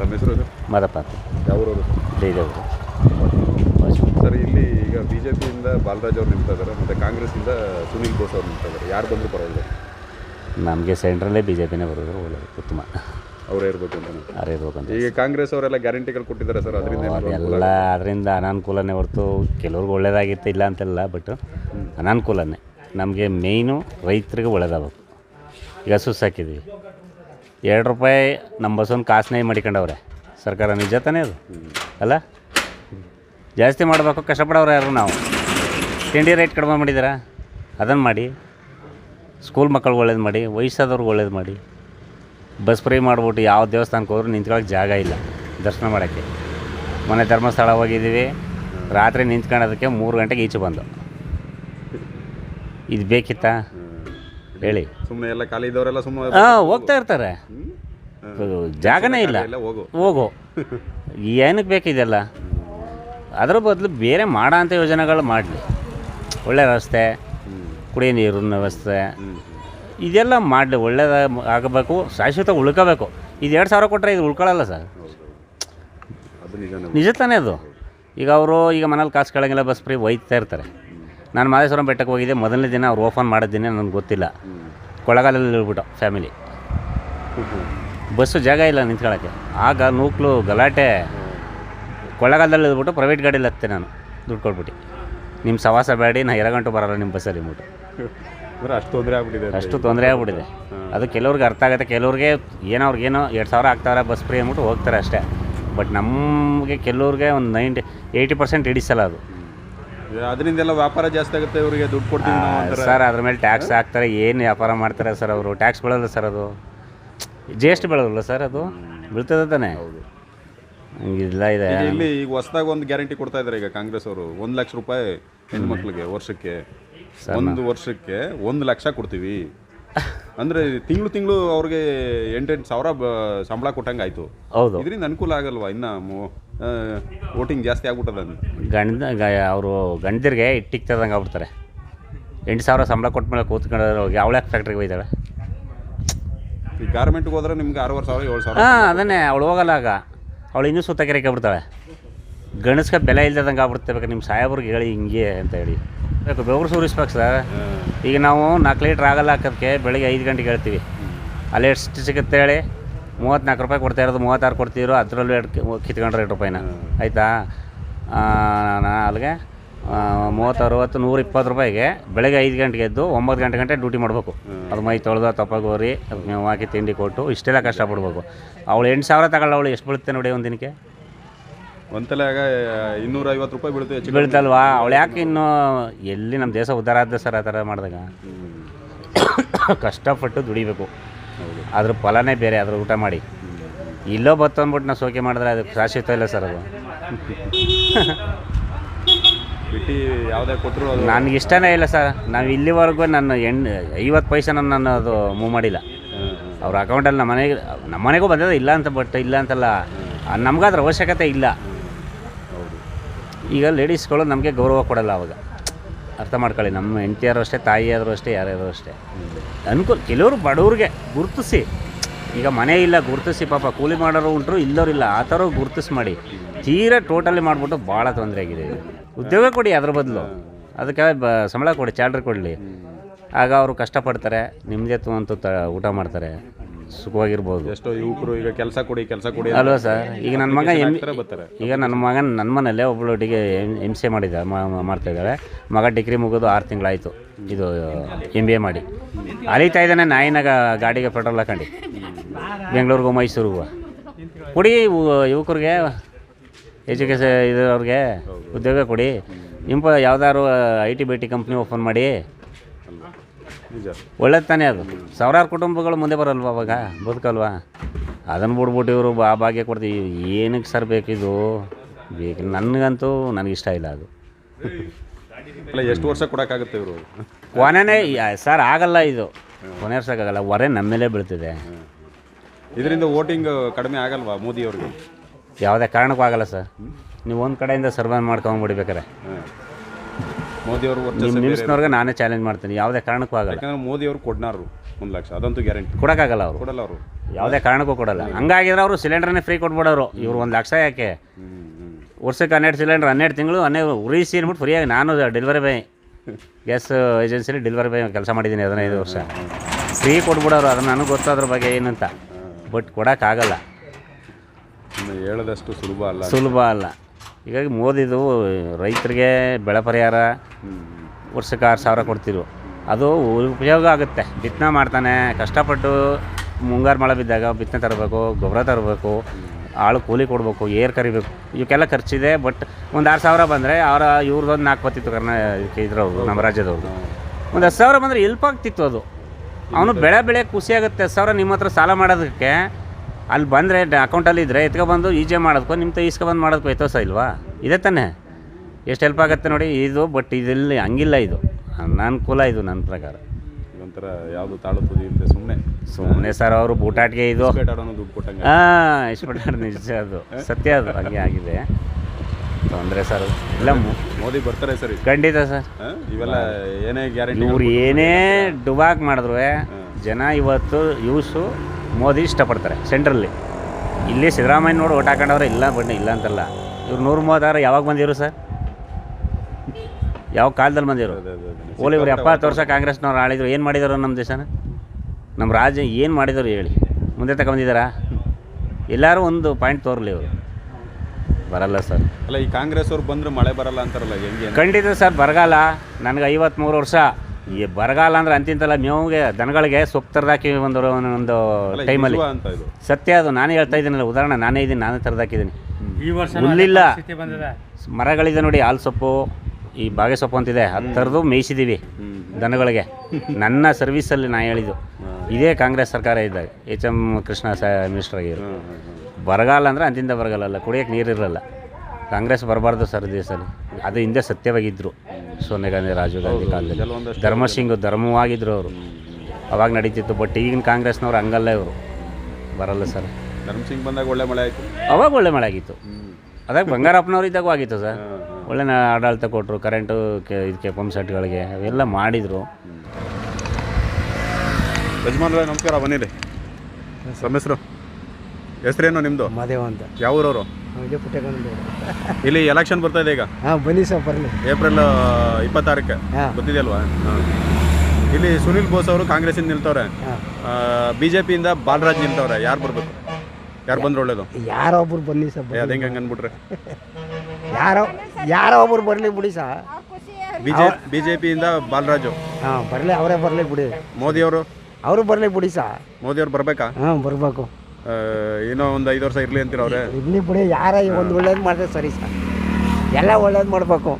ತಮ್ಮ ಹೆಸರು ಮದಪ್ಪ ಅಂತ ಯಾವೂರವರು? ಜಯದೇವರು. ಸರ್ ಇಲ್ಲಿ ಈಗ ಬಿ ಜೆ ಪಿಯಿಂದ ಬಾಲರಾಜ್ ಅವ್ರು ನಿಲ್ತಾ ಇದ್ದಾರೆ ಮತ್ತು ಕಾಂಗ್ರೆಸ್ಸಿಂದ ಸುನೀಲ್ ಬೋಸ್ ಅವ್ರು ನಿಲ್ತಾ ಇದ್ದಾರೆ. ಯಾರು ಬಂದರೂ ಪರವಾಗಿಲ್ಲ. ನಮಗೆ ಸೆಂಟ್ರಲ್ಲೇ ಬಿ ಜೆ ಪಿನೇ ಬರೋದು ಒಳ್ಳೆಯದು ಉತ್ತಮ. ಅವರೇ ಇರಬೇಕು ಅಂತ ಯಾರು ಅಂತ. ಈಗ ಕಾಂಗ್ರೆಸ್ ಅವರೆಲ್ಲ ಗ್ಯಾರಂಟಿಗಳು ಕೊಟ್ಟಿದ್ದಾರೆ ಸರ್ ಅದರಿಂದ ಅನುಕೂಲ ಎಲ್ಲ ಅದರಿಂದ ಅನಾನುಕೂಲನೇ ಹೊರತು ಕೆಲವ್ರಿಗೆ ಒಳ್ಳೇದಾಗಿತ್ತು ಇಲ್ಲ ಅಂತೆಲ್ಲ ಬಟ್ ಅನಾನುಕೂಲನೇ. ನಮಗೆ ಮೇಯ್ನು ರೈತರಿಗೆ ಒಳ್ಳೇದಾಗಬೇಕು. ಈಗ ಹಸು ಎರಡು ರೂಪಾಯಿ ನಮ್ಮ ಬಸವನ ಕಾಸನೇ ಮಾಡಿಕೊಂಡವ್ರೆ. ಸರ್ಕಾರ ನಿಜ ತಾನೇ ಅದು? ಅಲ್ಲ? ಜಾಸ್ತಿ ಮಾಡಬೇಕು, ಕಷ್ಟಪಡೋರು ಯಾರು ನಾವು? ತಿಂಡಿ ರೇಟ್ ಕಡಿಮೆ ಮಾಡಿದ್ದೀರಾ? ಅದನ್ನು ಮಾಡಿ. ಸ್ಕೂಲ್ ಮಕ್ಕಳಿಗೆ ಒಳ್ಳೇದು ಮಾಡಿ, ವಯಸ್ಸಾದವ್ರಿಗೆ ಒಳ್ಳೇದು ಮಾಡಿ. ಬಸ್ ಫ್ರೀ ಮಾಡಿಬಿಟ್ಟು ಯಾವ ದೇವಸ್ಥಾನಕ್ಕೆ ಹೋದ್ರೂ ನಿಂತ್ಕೊಳ್ಳೋಕೆ ಜಾಗ ಇಲ್ಲ ದರ್ಶನ ಮಾಡೋಕ್ಕೆ. ಮೊನ್ನೆ ಧರ್ಮಸ್ಥಳ ಹೋಗಿದ್ದೀವಿ. ರಾತ್ರಿ ನಿಂತ್ಕೊಳ್ಳೋದಕ್ಕೆ ಮೂರು ಗಂಟೆಗೆ ಈಚೆ ಬಂದು. ಇದು ಬೇಕಿತ್ತಾ? ಹೇಳಿ. ಸುಮ್ಮನೆ ಎಲ್ಲ ಖಾಲಿ ಇದ್ದವರೆಲ್ಲ ಸುಮ್ಮನೆ ಹಾಂ ಹೋಗ್ತಾ ಇರ್ತಾರೆ. ಜಾಗನೇ ಇಲ್ಲ. ಹೋಗು. ಏನಕ್ಕೆ ಬೇಕಿದೆಲ್ಲ? ಅದರ ಬದಲು ಬೇರೆ ಮಾಡೋ ಅಂಥ ಯೋಜನೆಗಳು ಮಾಡಲಿ. ಒಳ್ಳೆ ರಸ್ತೆ ಕುಡಿಯೋ ನೀರಿನ ವ್ಯವಸ್ಥೆ. ಇದೆಲ್ಲ ಮಾಡಲಿ. ಒಳ್ಳೆಯದಾಗ ಆಗಬೇಕು ಶಾಶ್ವತ ಉಳ್ಕೋಬೇಕು. ಇದು ಎರಡು ಸಾವಿರ ಕೊಟ್ಟರೆ ಇದು ಉಳ್ಕೊಳ್ಳಲ್ಲ ಸರ್. ನಿಜ ತಾನೇ ಅದು. ಈಗ ಅವರು ಈಗ ಮನೇಲಿ ಕಾಸು ಕೇಳೋಂಗಿಲ್ಲ ಬಸ್ ಫ್ರೀ ಒಯ್ತಾ ಇರ್ತಾರೆ. ನಾನು ಮಾದೇಶ್ವರಂ ಬೆಟ್ಟಕ್ಕೆ ಹೋಗಿದ್ದೆ ಮೊದಲನೇ ದಿನ ಅವ್ರು ಓಪನ್ ಮಾಡಿದ್ದೀನಿ ದಿನ ನನಗೆ ಗೊತ್ತಿಲ್ಲ. ಕೊಳ್ಳಗಾಲಲ್ಲಿ ಇಳ್ಬಿಟ್ಟು ಫ್ಯಾಮಿಲಿ ಬಸ್ಸು ಜಾಗ ಇಲ್ಲ ನಿಂತ್ಕೊಳ್ಳೋಕ್ಕೆ. ಆಗ ನೂಕ್ಲು ಗಲಾಟೆ. ಕೊಳ್ಳಗಾಲದಲ್ಲಿ ಇಳ್ಬಿಟ್ಟು ಪ್ರೈವೇಟ್ ಗಾಡೀಲಿ ಹತ್ತೆ ನಾನು. ದುಡ್ಡು ಕೊಟ್ಬಿಟ್ಟು. ನಿಮ್ಮ ಸವಾಸ ಬೇಡಿ ನಾ ಎರಗಂಟು ಬರಲ್ಲ ನಿಮ್ಮ ಬಸ್ಸಲ್ಲಿ ಅಂದ್ಬಿಟ್ಟು. ಅಷ್ಟು ತೊಂದರೆ ಆಗ್ಬಿಟ್ಟಿದೆ ಅಷ್ಟು ತೊಂದರೆ ಆಗ್ಬಿಟ್ಟಿದೆ. ಅದು ಕೆಲವ್ರಿಗೆ ಅರ್ಥ ಆಗುತ್ತೆ ಕೆಲವ್ರಿಗೆ ಏನೋ ಅವ್ರಿಗೇನೋ ಎರಡು ಸಾವಿರ ಆಗ್ತಾವ್ರೆ ಬಸ್ ಫ್ರೀ ಅಂದ್ಬಿಟ್ಟು ಹೋಗ್ತಾರೆ ಅಷ್ಟೇ. ಬಟ್ ನಮಗೆ ಕೆಲವ್ರಿಗೆ ಒಂದು ನೈಂಟಿ ಏಯ್ಟಿ ಪರ್ಸೆಂಟ್ ಹಿಡಿಸಲ್ಲ ಅದು. ಅದರಿಂದೆಲ್ಲ ವ್ಯಾಪಾರ ಜಾಸ್ತಿ ಆಗುತ್ತೆ ಇವರಿಗೆ ದುಡ್ಡು ಕೊಡ್ತೀವಿ ನಾವು ಅಂತಾರೆ. ಸರ್ ಅದ್ರ ಮೇಲೆ ಟ್ಯಾಕ್ಸ್ ಹಾಕ್ತಾರೆ ಏನು ವ್ಯಾಪಾರ ಮಾಡ್ತಾರೆ ಸರ್ ಅವರು? ಟ್ಯಾಕ್ಸ್ ಬೀಳಲ್ಲ ಸರ್ ಅದು. ಜಿ ಎಸ್ ಟಿ ಬೀಳೋಲ್ಲ ಸರ್ ಅದು? ಬೀಳ್ತದೆ ತಾನೆ? ಇಲ್ಲ ಇದೆ. ಈಗ ಇಲ್ಲಿ ಈಗ ಹೊಸದಾಗಿ ಒಂದು ಗ್ಯಾರಂಟಿ ಕೊಡ್ತಾ ಇದ್ದಾರೆ ಈಗ ಕಾಂಗ್ರೆಸ್ ಅವರು. ಒಂದು ಲಕ್ಷ ರೂಪಾಯಿ ಹೆಣ್ಮಕ್ಳಿಗೆ ವರ್ಷಕ್ಕೆ. ಒಂದು ವರ್ಷಕ್ಕೆ ಒಂದು ಲಕ್ಷ ಕೊಡ್ತೀವಿ. ಅಂದ್ರೆ ತಿಂಗಳು ತಿಂಗಳು ಅವ್ರಿಗೆ ಎಂಟೆಂಟು ಸಾವಿರ ಸಂಬಳ ಕೊಟ್ಟಂಗೆ ಆಯ್ತು. ಹೌದು. ಇದರಿಂದ ಅನುಕೂಲ ಆಗಲ್ವಾ? ಇನ್ನ ವೋಟಿಂಗ್ ಜಾಸ್ತಿ ಆಗ್ಬಿಟ್ಟದ ಗಂಡ ಅವರು ಗಂಡರಿಗೆ ಇಟ್ಟಿಕ್ತದಂಗೆ ಆಗ್ಬಿಡ್ತಾರೆ. ಎಂಟು ಸಾವಿರ ಸಂಬಳ ಕೊಟ್ಟ ಮೇಲೆ ಕೂತ್ಕೊಂಡು ಅವಳೆ ಫ್ಯಾಕ್ಟ್ರಿಗೆ ಹೋಯ್ತಾಳೆ? ಈ ಗಾರ್ಮೆಂಟ್ಗೆ ಹೋದ್ರೆ ನಿಮ್ಗೆ ಆರೂವರೆ ಸಾವಿರ ಏಳು ಸಾವಿರ ಹಾಂ ಅದನ್ನೇ ಅವಳು ಹೋಗಲ್ಲ ಆಗ. ಅವಳು ಇನ್ನೂ ಸುತ್ತ ಕೆರೆಗೆ ಬಿಡ್ತಾಳೆ ಗಣಸ್ಗೆ ಬೆಲೆ ಇಲ್ದಂಗೆ ಆಗ್ಬಿಡುತ್ತೆ ಬೇಕು ನಿಮ್ಮ ಸಾಹೇಬ್ರಿಗೆ ಹೇಳಿ ಹಿಂಗೆ ಅಂತ ಹೇಳಿ. ಬೇಕು ಬೆವರು ಸುರಿಸ್ಬೇಕು ಸರ್ ಈಗ ನಾವು ನಾಲ್ಕು ಲೀಟ್ರ್ ಆಗಲ್ಲ ಹಾಕೋದಕ್ಕೆ ಬೆಳಿಗ್ಗೆ ಐದು ಗಂಟೆಗೆ ಹೇಳ್ತೀವಿ. ಅಲ್ಲಿ ಎಷ್ಟು ಸಿಗುತ್ತೆ ಹೇಳಿ? ಮೂವತ್ತ್ನಾಲ್ಕು ರೂಪಾಯಿ ಕೊಡ್ತಾ ಇರೋದು ಮೂವತ್ತಾರು ಕೊಡ್ತಿದ್ರು ಅದರಲ್ಲೂ ಎರಡು ಕಿತ್ಕೊಂಡ್ರೆ ಎರಡು ರೂಪಾಯಿನ. ಆಯಿತಾ? ನಾ ಅಲ್ಲಿಗೆ ಮೂವತ್ತು ಅರವತ್ತು ನೂರ ಇಪ್ಪತ್ತು ರೂಪಾಯಿಗೆ ಬೆಳಗ್ಗೆ ಐದು ಗಂಟೆಗೆ ಎದ್ದು ಒಂಬತ್ತು ಗಂಟೆ ಗಂಟೆ ಡ್ಯೂಟಿ ಮಾಡಬೇಕು. ಅದು ಮೈ ತೊಳೆದು ತಪ್ಪಗೋರಿ ಹಾಕಿ ತಿಂಡಿ ಕೊಟ್ಟು ಇಷ್ಟೆಲ್ಲ ಕಷ್ಟಪಡ್ಬೇಕು. ಅವಳು ಎಂಟು ಸಾವಿರ ತಗೊಳ್ಳವಳು ಎಷ್ಟು ಬೀಳುತ್ತೆ ನೋಡಿ ಒಂದು ದಿನಕ್ಕೆ ಒಂದ್ಸಲ ತಲೆಯಾಗ ಇನ್ನೂರ ಐವತ್ತು ರೂಪಾಯಿ ಬೀಳುತ್ತೆ ಹೆಚ್ಚು. ಬೀಳ್ತಲ್ವಾ ಅವಳು ಯಾಕೆ ಇನ್ನು ಎಲ್ಲಿ ನಮ್ಮ ದೇಶ ಉದ್ಧಾರ ಆದ ಸರ್ ಆ ಥರ ಮಾಡಿದಾಗ? ಕಷ್ಟಪಟ್ಟು ದುಡಿಬೇಕು. ಅದ್ರ ಫಲನೇ ಬೇರೆ ಅದ್ರ ಊಟ ಮಾಡಿ. ಇಲ್ಲೋ ಬತ್ತು ಅಂದ್ಬಿಟ್ಟು ನಾವು ಸೋಕೆ ಮಾಡಿದ್ರೆ ಅದಕ್ಕೆ ಶಾಶ್ವತ ಇಲ್ಲ ಸರ್ ಅದು. ಬಿಟ್ಟು ಯಾವುದೇ ಕೊಟ್ಟರು ಅದು ನನಗೆ ಇಷ್ಟನೇ ಇಲ್ಲ ಸರ್. ನಾವು ಇಲ್ಲಿವರೆಗೂ ನನ್ನ ಎಣ್ ಐವತ್ತು ಪೈಸೆನ ನಾನು ಅದು ಮೂವ್ ಮಾಡಿಲ್ಲ. ಅವ್ರ ಅಕೌಂಟಲ್ಲಿ ನಮ್ಮ ಮನೆಗೆ ನಮ್ಮ ಮನೆಗೂ ಬಂದಿದೆ ಇಲ್ಲ ಅಂತ ಬಟ್ ಇಲ್ಲ ಅಂತಲ್ಲ. ನಮ್ಗಾದ್ರ ಅವಶ್ಯಕತೆ ಇಲ್ಲ. ಈಗ ಲೇಡೀಸ್ಗಳು ನಮಗೆ ಗೌರವ ಕೊಡಲ್ಲ ಅವಾಗ. ಅರ್ಥ ಮಾಡ್ಕೊಳ್ಳಿ, ನಮ್ಮ ಹೆಂಡತಿಯಾರು ಅಷ್ಟೇ, ತಾಯಿಯಾದರೂ ಅಷ್ಟೇ, ಯಾರ್ಯಾರು ಅಷ್ಟೇ. ಅನುಕೂಲ, ಕೆಲವರು ಬಡವ್ರಿಗೆ ಗುರುತಿಸಿ. ಈಗ ಮನೆ ಇಲ್ಲ, ಗುರುತಿಸಿ, ಪಾಪ ಕೂಲಿ ಮಾಡೋರು ಉಂಟರು, ಇಲ್ಲೋರಿಲ್ಲ, ಆ ಥರ ಗುರುತಿಸಿ ಮಾಡಿ ತೀರಾ ಟೋಟಲಿ ಮಾಡಿಬಿಟ್ಟು ಭಾಳ ತೊಂದರೆ ಆಗಿದೆ ಉದ್ಯೋಗ ಕೊಡಿ ಅದ್ರ ಬದಲು. ಅದಕ್ಕೆ ಬ, ಸಂಬಳ ಕೊಡಿ ಚಾಲ್ರಿ ಕೊಡಲಿ. ಆಗ ಅವರು ಕಷ್ಟಪಡ್ತಾರೆ ನಿಮ್ಮದೇ ಅಂತೂ ತ ಊಟ ಮಾಡ್ತಾರೆ. ಸುಖವಾಗಿರ್ಬೋದು. ಎಷ್ಟೋ ಯುವಕರು ಈಗ ಕೆಲಸ ಕೊಡಿ ಕೆಲಸ ಕೊಡಿ ಅಲ್ವಾ ಸರ್? ಈಗ ನನ್ನ ಮಗ ಎಂ ಬರ್ತಾರೆ. ಈಗ ನನ್ನ ಮಗನ ನನ್ನ ಮನೆಯಲ್ಲೇ ಒಬ್ಬಳು ಡಿಗೆ ಎಂ ಸಿ ಮಾಡಿದ ಮಾಡ್ತಾ ಇದ್ದಾಳೆ. ಮಗ ಡಿಗ್ರಿ ಮುಗಿದು ಆರು ತಿಂಗಳಾಯಿತು. ಇದು ಎಂ ಬಿ ಎ ಮಾಡಿ. ಅಲೀತಾ ಇದ್ದಾನೆ ನಾಯಿನಾಗ ಗಾಡಿಗೆ ಪೆಟ್ರೋಲ್ ಹಾಕೊಂಡು. ಬೆಂಗಳೂರಿಗೂ ಮೈಸೂರಿಗೂ. ಕೊಡಿ ಯುವಕರಿಗೆ ಎಜುಕೇಷನ್ ಇರೋರಿಗೆ ಉದ್ಯೋಗ ಕೊಡಿ. ಇಂಪ ಯಾವ್ದಾದ್ರು I T B T company open ಮಾಡಿ. ಒಳ್ಳೇದು ತಾನೇ ಅದು. ಸಾವಿರಾರು ಕುಟುಂಬಗಳು ಮುಂದೆ ಬರಲ್ವಾ ಅವಾಗ? ಬದುಕಲ್ವಾ? ಅದನ್ನು ಬಿಡ್ಬಿಟ್ಟು ಇವರು ಆ ಭಾಗ್ಯ ಕೊಡ್ತೀವಿ. ಏನಕ್ಕೆ ಸರ್ ಬೇಕಿದು? ಬೇಕು ನನಗಂತೂ ನನಗಿಷ್ಟ ಇಲ್ಲ ಅದು. ಅಲ್ಲ ಎಷ್ಟು ವರ್ಷ ಕೊಡೋಕ್ಕಾಗುತ್ತೆ ಇವರು? ಕೊನೆನೇ ಸರ್ ಆಗಲ್ಲ ಇದು. ಕೊನೆರ್ಸೋಕ್ಕಾಗಲ್ಲ ಹೊರೆ ನಮ್ಮ ಮೇಲೆ ಬೀಳ್ತಿದೆ. ಇದರಿಂದ ವೋಟಿಂಗ್ ಕಡಿಮೆ ಆಗಲ್ವಾ ಮೋದಿಯವ್ರಿಗೆ ಯಾವುದೇ ಕಾರಣಕ್ಕೂ ಆಗಲ್ಲ ಸರ್. ನೀವು ಒಂದು ಕಡೆಯಿಂದ ಸರ್ವೈವ್ ಮಾಡ್ಕೊಂಬಿಡ್ಬೇಕಾರೆ ಮೋದಿ ಅವರು ನಿಮ್ಮ ನಾನೇ ಚಾಲೆಂಜ್ ಮಾಡ್ತೀನಿ. ಯಾವುದೇ ಕಾರಣಕ್ಕೂ ಆಗಲ್ಲ. ಯಾಕಂದ್ರೆ ಮೋದಿ ಅವರು ಕೊಡ್ನಾರು ಒಂದು ಲಕ್ಷ ಅದಂತೂ ಗ್ಯಾರಂಟಿ ಕೊಡೋಕ್ಕಾಗಲ್ಲ ಅವರು. ಕೊಡಲ್ಲ ಅವರು. ಯಾವುದೇ ಕಾರಣಕ್ಕೂ ಕೊಡಲ್ಲ. ಹಂಗಾಗಿದ್ರೆ ಅವರು ಸಿಲಿಂಡರ್ನೇ ಫ್ರೀ ಕೊಟ್ಬಿಡೋರು. ಇವ್ರು ಒಂದು ಲಕ್ಷ ಯಾಕೆ? ವರ್ಷಕ್ಕೆ ಹನ್ನೆರಡು ಸಿಲಿಂಡರ್ ಹನ್ನೆರಡು ತಿಂಗಳು ಹನ್ನೆರಡು ಉರಿಸಿ ಅಂದ್ಬಿಟ್ಟು ಫ್ರೀಯಾಗಿ ನಾನು ಡೆಲಿವರಿ ಬಾಯ್ ಗ್ಯಾಸ್ ಏಜೆನ್ಸಿಲಿ ಡೆಲಿವರಿ ಬಾಯ್ ಕೆಲಸ ಮಾಡಿದ್ದೀನಿ ಹದಿನೈದು ವರ್ಷ. ಫ್ರೀ ಕೊಟ್ಬಿಡೋರು. ಅದನ್ನು ನನಗೆ ಗೊತ್ತು ಅದ್ರ ಬಗ್ಗೆ ಏನಂತ. ಬಟ್ ಕೊಡೋಕ್ಕಾಗಲ್ಲ. ಹೇಳದಷ್ಟು ಸುಲಭ ಅಲ್ಲ. ಸುಲಭ ಅಲ್ಲ. ಹೀಗಾಗಿ ಮೋದಿದು ರೈತರಿಗೆ ಬೆಳೆ ಪರಿಹಾರ ವರ್ಷಕ್ಕೆ ಆರು ಸಾವಿರ ಕೊಡ್ತಿರು ಅದು ಉಪಯೋಗ ಆಗುತ್ತೆ. ಬಿತ್ತನೆ ಮಾಡ್ತಾನೆ, ಕಷ್ಟಪಟ್ಟು ಮುಂಗಾರು ಮಳೆ ಬಿದ್ದಾಗ ಬಿತ್ತನೆ ತರಬೇಕು, ಗೊಬ್ಬರ ತರಬೇಕು ಆಳು ಕೂಲಿ ಕೊಡಬೇಕು, ಏರ್ ಕರಿಬೇಕು, ಇವಕ್ಕೆಲ್ಲ ಖರ್ಚಿದೆ. ಬಟ್ ಒಂದು ಆರು ಸಾವಿರ ಬಂದರೆ ಅವರ ಇವ್ರದ್ದೊಂದು ನಾಲ್ಕು ಬತ್ತಿತ್ತು ಕರ್ನಾ ಇದ್ರವ್ರು ನಮ್ಮ ರಾಜ್ಯದವ್ರು ಒಂದು ಹತ್ತು ಸಾವಿರ ಬಂದರೆ ಹೆಲ್ಪ್ ಆಗ್ತಿತ್ತು ಅದು. ಅವನು ಬೆಳೆ ಬೆಳೆ ಖುಷಿ ಆಗುತ್ತೆ. ಹತ್ತು ಸಾವಿರ ನಿಮ್ಮ ಹತ್ರ ಸಾಲ ಮಾಡೋದಕ್ಕೆ ಅಲ್ಲಿ ಬಂದರೆ ಅಕೌಂಟಲ್ಲಿ ಇದ್ದರೆ ಎತ್ಕೊಬಂದು ಈಜೆ ಮಾಡೋದಕ್ಕೋ ನಿಮ್ಮ ತ ಇಸ್ಕೊಬಂದು ಮಾಡೋದಕ್ಕೋ ವ್ಯತ್ಯಾಸ ಇಲ್ವಾ? ಇದೆ ತಾನೇ? ಎಷ್ಟು ಹೆಲ್ಪ್ ಆಗುತ್ತೆ ನೋಡಿ ಇದು ಬಟ್ ಇದಿಲ್ಲಿ ಹಂಗಿಲ್ಲ ಇದು. ಅನಾನುಕೂಲ ಇದು ನನ್ನ ಪ್ರಕಾರ. ಇದೊಂಥರ ಯಾವುದು ತಾಳು ತುದಿ ಇಲ್ಲದೆ ಸುಮ್ಮನೆ ಸುಮ್ಮನೆ ಸರ್ ಅವರು ಬೂಟಾಟಿಗೆ ಇದು. ಹಾಂ ಇಷ್ಟಪಟ್ಟಾರೆ ನಿಜ ಅದು. ಸತ್ಯ ಅದು ಹಂಗೆ ಆಗಿದೆ. ತೊಂದರೆ ಸರ್. ಇಲ್ಲ ಮೋದಿ ಬರ್ತಾರೆ ಸರ್ ಖಂಡಿತ ಸರ್. ಇವೆಲ್ಲ ಏನೇ ಗ್ಯಾರಂಟಿ ಇವ್ರು ಏನೇ ಡುಬಾಕ್ ಮಾಡಿದ್ರು ಜನ ಇವತ್ತು ಯೂಸು ಮೋದಿ ಇಷ್ಟಪಡ್ತಾರೆ ಸೆಂಟ್ರಲ್ಲಿ. ಇಲ್ಲಿ ಸಿದ್ದರಾಮಯ್ಯ ನೋಡಿ ಓಟ್ ಹಾಕೊಂಡವ್ರೆ ಇಲ್ಲ ಬಣ್ಣ ಇಲ್ಲ ಅಂತಲ್ಲ. ಇವ್ರು ನೂರು ಮೂವತ್ತಾರು ಯಾವಾಗ ಬಂದಿರು ಸರ್? ಯಾವ ಕಾಲದಲ್ಲಿ ಬಂದಿರು ಓಲಿ ಇವ್ರು ಎಪ್ಪತ್ತು ವರ್ಷ ಕಾಂಗ್ರೆಸ್ನವ್ರು ಆಳಿದ್ರು ಏನು ಮಾಡಿದ್ರು ನಮ್ಮ ದೇಶನ? ನಮ್ಮ ರಾಜ್ಯ ಏನು ಮಾಡಿದರು ಹೇಳಿ. ಮುಂದೆ ತಗೊಂಡ್ ಬಂದಿದ್ದಾರಾ? ಎಲ್ಲರೂ ಒಂದು ಪಾಯಿಂಟ್ ತೋರಲಿ ಇವರು. ಬರಲ್ಲ ಸರ್. ಅಲ್ಲ ಈ ಕಾಂಗ್ರೆಸ್ ಅವ್ರು ಬಂದರೂ ಮಳೆ ಬರಲ್ಲ ಅಂತಾರಲ್ಲ ಹೆಂಗೆ ಖಂಡಿತ ಸರ್ ಬರಗಾಲ. ನನಗೆ ಐವತ್ತ್ಮೂರು ವರ್ಷ. ಈ ಬರಗಾಲ ಅಂದ್ರೆ ಅಂತಿಂತಲ್ಲ ಮೇವಿಗೆ ದನಗಳಿಗೆ ಸೊಪ್ಪು ತರದಾಕಿ ಒಂದು ಒಂದು ಟೈಮಲ್ಲಿ. ಸತ್ಯ ಅದು ನಾನೇ ಹೇಳ್ತಾ ಇದ್ದೀನಲ್ಲ ಉದಾಹರಣೆ ನಾನೇ ಇದ್ದೀನಿ ನಾನೇ ತರದಾಕಿದ್ದೀನಿ ಈ ವರ್ಷ ಹುಲ್ಲಿಲ್ಲ ಮರಗಳಿದೆ ನೋಡಿ ಹಾಲು ಸೊಪ್ಪು ಈ ಬಾಗೆ ಸೊಪ್ಪು ಅಂತಿದೆ ಅದು ಥರದ್ದು ಮೇಯಿಸಿದ್ದೀವಿ ದನಗಳಿಗೆ. ನನ್ನ ಸರ್ವಿಸಲ್ಲಿ ನಾ ಹೇಳಿದ್ದು ಇದೇ ಕಾಂಗ್ರೆಸ್ ಸರ್ಕಾರ ಇದ್ದಾಗ ಎಚ್ ಎಂ ಕೃಷ್ಣ ಸ ಮಿನಿಸ್ಟರ್ ಆಗಿದ್ರು. ಬರಗಾಲ ಅಂದ್ರೆ ಅಂತಿಂದ ಬರಗಾಲ ಅಲ್ಲ ಕುಡಿಯೋಕ್ಕೆ ನೀರಿರಲ್ಲ ಕಾಂಗ್ರೆಸ್ ಬರಬಾರ್ದು ಸರ್ ದೇಶದಲ್ಲಿ. ಅದು ಹಿಂದೆ ಸತ್ಯವಾಗಿದ್ದರು ಸೋನಿಯಾ ಗಾಂಧಿ ರಾಜೀವ್ ಗಾಂಧಿ ಕಾಲದಲ್ಲಿ. ಧರ್ಮಸಿಂಗ್ ಧರ್ಮವಾಗಿದ್ರು ಅವರು. ಅವಾಗ ನಡೀತಿತ್ತು ಬಟ್ ಈಗಿನ ಕಾಂಗ್ರೆಸ್ನವ್ರು ಹಂಗಲ್ಲ ಇವರು. ಬರಲ್ಲ ಸರ್ ಧರ್ಮಸಿಂಗ್ ಬಂದಾಗ ಒಳ್ಳೆ ಮಳೆ ಆಯಿತು? ಅವಾಗ ಒಳ್ಳೆ ಮಳೆ ಆಗಿತ್ತು. ಅದಾಗ ಬಂಗಾರಪ್ಪನವ್ರು ಇದ್ದಾಗ ಆಗಿತ್ತು ಸರ್. ಒಳ್ಳೆ ಆಡಳಿತ ಕೊಟ್ಟರು ಕರೆಂಟು ಕೆ ಇದಕ್ಕೆ ಪಂಪ್ ಸೆಟ್ಗಳಿಗೆ ಅವೆಲ್ಲ ಮಾಡಿದರು. ಯಜಮಾನ್ರ ನಮಸ್ಕಾರ ಬನ್ನಿರಿ. ನಮ್ಮ ಹೆಸರು? ಹೆಸರೇನು ನಿಮ್ಮದು ಮಾದೇವ ಅಂತ. ಯಾವ ಊರವರು ಪುಟ್ಟಗೊಂಡು ಇಲ್ಲಿ ಎಲೆಕ್ಷನ್ ಬರ್ತಾ ಇದೆ ಈಗ? ಹಾಂ ಬನ್ನಿ ಸರ್ ಬರಲಿ. ಏಪ್ರಿಲ್ ಇಪ್ಪತ್ತಾರಕ್ಕೆ. ಹಾಂ. ಗೊತ್ತಿದೆಯಲ್ವಾ? ಇಲ್ಲಿ ಸುನಿಲ್ ಬೋಸ್ ಅವರು ಕಾಂಗ್ರೆಸ್ಸಿಂದ ನಿಲ್ತವ್ರೆ. ಬಿ ಜೆ ಪಿಯಿಂದ ಬಾಲರಾಜ್ ನಿಲ್ತವ್ರೆ. ಯಾರು ಬರ್ಬೇಕು? ಯಾರು ಬಂದ್ರೆ ಒಳ್ಳೇದು? ಯಾರೋ ಒಬ್ರು ಬನ್ನಿ ಸರ್ ಅದು ಹೆಂಗೆ ಹಂಗೆ ಅಂದ್ಬಿಟ್ರೆ ಯಾರೋ ಯಾರೋ ಒಬ್ರು ಬರಲಿ ಬಿಡಿ ಸರ್. ಬಿ ಜೆ ಪಿಯಿಂದ ಬಾಲರಾಜು. ಹಾಂ ಬರಲಿ ಅವರೇ ಬರಲಿ ಬಿಡಿ. ಮೋದಿ ಅವರು? ಅವರು ಬರಲಿ ಬಿಡಿ ಸರ್. ಮೋದಿಯವ್ರು ಬರಬೇಕಾ? ಹಾಂ ಬರಬೇಕು. ಏನೋ ಒಂದು ಐದು ವರ್ಷ ಇರಲಿ ಅಂತೀರ ಅವ್ರೆ? ಇರಲಿ ಬಿಡಿ, ಯಾರ ಒಂದು ಒಳ್ಳೇದು ಮಾಡಿದ್ರೆ ಸರಿ ಸರ್. ಎಲ್ಲ ಒಳ್ಳೇದು ಮಾಡಬೇಕು.